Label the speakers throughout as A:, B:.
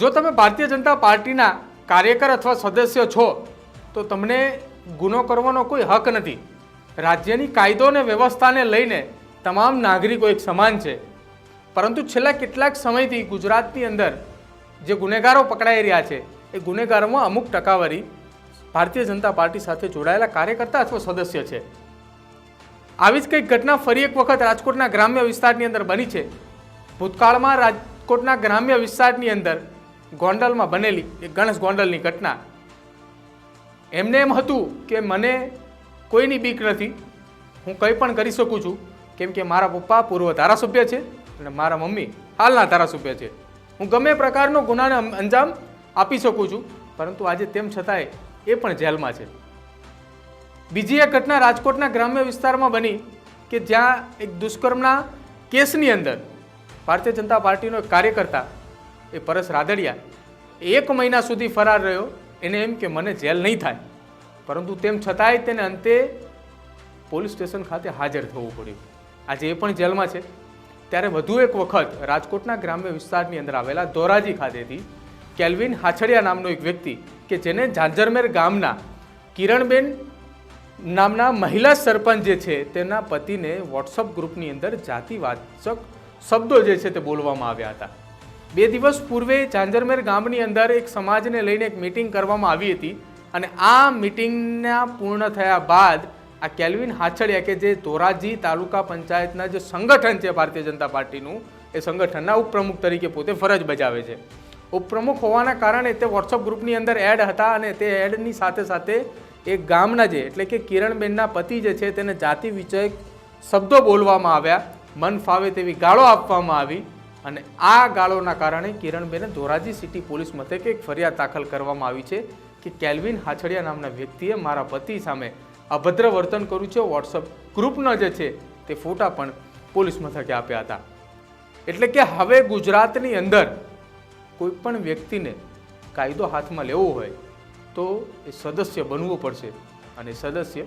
A: જો તમે ભારતીય જનતા પાર્ટીના કાર્યકર અથવા સદસ્ય છો, તો તમને ગુનો કરવાનો કોઈ હક નથી. રાજ્યની કાયદો અને વ્યવસ્થાને લઈને તમામ નાગરિકો એક સમાન છે. પરંતુ છેલ્લા કેટલાક સમયથી ગુજરાતની અંદર જે ગુનેગારો પકડાઈ રહ્યા છે, એ ગુનેગારોમાં અમુક ટકાવારી ભારતીય જનતા પાર્ટી સાથે જોડાયેલા કાર્યકર્તા અથવા સદસ્ય છે. આવી જ કંઈક ઘટના ફરી એક વખત રાજકોટના ગ્રામ્ય વિસ્તારની અંદર બની છે. ભૂતકાળમાં રાજકોટના ગ્રામ્ય વિસ્તારની અંદર ગોંડલમાં બનેલી એક ગણેશ ગોંડલની ઘટના. એમને એમ હતું કે મને કોઈની બીક નથી. હું કંઈ પણ કરી શકું છું. કેમ કે મારા પપ્પા પૂર્વ ધારાસભ્ય છે અને મારા મમ્મી હાલના ધારાસભ્ય છે. હું ગમે પ્રકારનો ગુનાને અંજામ આપી શકું છું. પરંતુ આજે તેમ છતાંય એ પણ જેલમાં છે. બીજી એક ઘટના રાજકોટના ગ્રામ્ય વિસ્તારમાં બની કે જ્યાં એક દુષ્કર્મના કેસની અંદર ભારતીય જનતા પાર્ટીનો એક કાર્યકર્તા એ પરસ રાદડિયા, એક મહિના સુધી ફરાર રહ્યો, એને એમ કે મને જેલ નહીં થાય. પરંતુ તેમ છતાંય તેને અંતે પોલીસ સ્ટેશન ખાતે હાજર થવું પડ્યું. આજે એ પણ જેલમાં છે. ત્યારે વધુ એક વખત રાજકોટના ગ્રામ્ય વિસ્તારની અંદર આવેલા ધોરાજી ખાતેથી કેલ્વિન હાછડિયા નામનો એક વ્યક્તિ કે જેને ઝાંઝરમેર ગામના કિરણબેન નામના મહિલા સરપંચ જે છે, તેના પતિને વોટ્સઅપ ગ્રુપની અંદર જાતિવાચક શબ્દો જે છે તે બોલવામાં આવ્યા હતા. બે દિવસ પૂર્વે ઝાંઝરમેર ગામની અંદર એક સમાજને લઈને એક મિટિંગ કરવામાં આવી હતી અને આ મિટિંગના પૂર્ણ થયા બાદ આ કેલ્વિન હાછડિયા કે જે ધોરાજી તાલુકા પંચાયતના જે સંગઠન છે ભારતીય જનતા પાર્ટીનું, એ સંગઠનના ઉપપ્રમુખ તરીકે પોતે ફરજ બજાવે છે. ઉપપ્રમુખ હોવાના કારણે તે વોટ્સઅપ ગ્રુપની અંદર એડ હતા અને તે એડની સાથે સાથે એ ગામના જે, એટલે કે કિરણબેનના પતિ જે છે, તેને જાતિ વિષયક શબ્દો બોલવામાં આવ્યા, મન ફાવે તેવી ગાળો આપવામાં આવી અને આ ગાળોના કારણે કિરણબેને ધોરાજી સિટી પોલીસ મથકે એક ફરિયાદ દાખલ કરવામાં આવી છે કે કેલ્વિન હાછડિયા નામના વ્યક્તિએ મારા પતિ સામે અભદ્ર વર્તન કર્યું છે. વોટ્સઅપ ગ્રુપના જે છે તે ફોટા પણ પોલીસ મથકે આપ્યા હતા. એટલે કે હવે ગુજરાતની અંદર કોઈ પણ વ્યક્તિને કાયદો હાથમાં લેવો હોય તો એ સદસ્ય બનવું પડશે અને સદસ્ય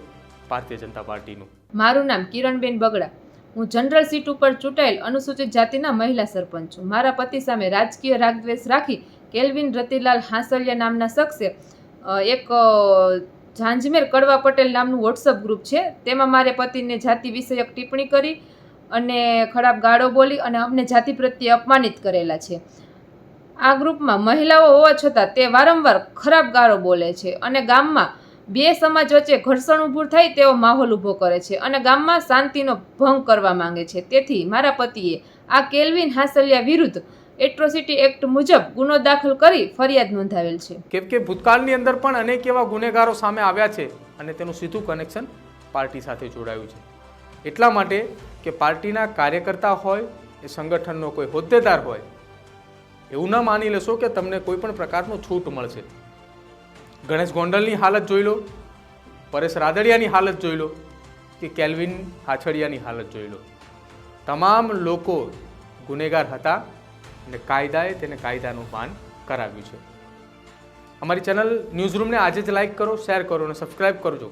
A: ભારતીય જનતા પાર્ટીનું.
B: મારું નામ કિરણબેન બગડા. હું જનરલ સીટ ઉપર ચૂંટાયેલ અનુસૂચિત જાતિના મહિલા સરપંચ છું. મારા પતિ સામે રાજકીય રાગદ્વેષ રાખી કેલ્વિન રતિલાલ હાંસલિયા નામના શખ્સે એક ઝાંઝમેર કડવા પટેલ નામનું વોટ્સઅપ ગ્રુપ છે. તેમાં મારે પતિને જાતિ વિષયક ટિપ્પણી કરી અને ખરાબ ગાળો બોલી અને અમને જાતિ પ્રત્યે અપમાનિત કરેલા છે. આ ગ્રુપમાં મહિલાઓ હોવા છતાં તે વારંવાર ખરાબ ગાળો બોલે છે અને ગામમાં બે સમાજ વચ્ચે ઘર્ષણ ઊભું થાય તેવો માહોલ ઊભો કરે છે અને ગામમાં શાંતિનો ભંગ કરવા માંગે છે. તેથી મારા પતિએ આ કેલ્વિન હાસલિયા વિરુદ્ધ એટ્રોસિટી એક્ટ મુજબ ગુનો દાખલ કરી ફરિયાદ નોંધાવેલ છે.
A: કેમ કે ભૂતકાળની અંદર પણ અનેક એવા ગુનેગારો સામે આવ્યા છે અને તેનું સીધું કનેક્શન પાર્ટી સાથે જોડાયું છે. એટલા માટે કે પાર્ટીના કાર્યકર્તા હોય, એ સંગઠનનો કોઈ હોદ્દેદાર હોય, એવું ન માની લેશો કે તમને કોઈ પણ પ્રકારનો છૂટ મળશે. ગણેશ ગોંડલની હાલત જોઈ લો, પરેશ રાદડિયાની હાલત જોઈ લો કે કેલ્વિન હાછડિયાની હાલત જોઈ લો. તમામ લોકો ગુનેગાર હતા અને કાયદાએ તેને કાયદાનું ભાન કરાવ્યું છે. અમારી ચેનલ ન્યૂઝ રૂમને આજે જ લાઇક કરો, શેર કરો અને સબસ્ક્રાઈબ કરજો.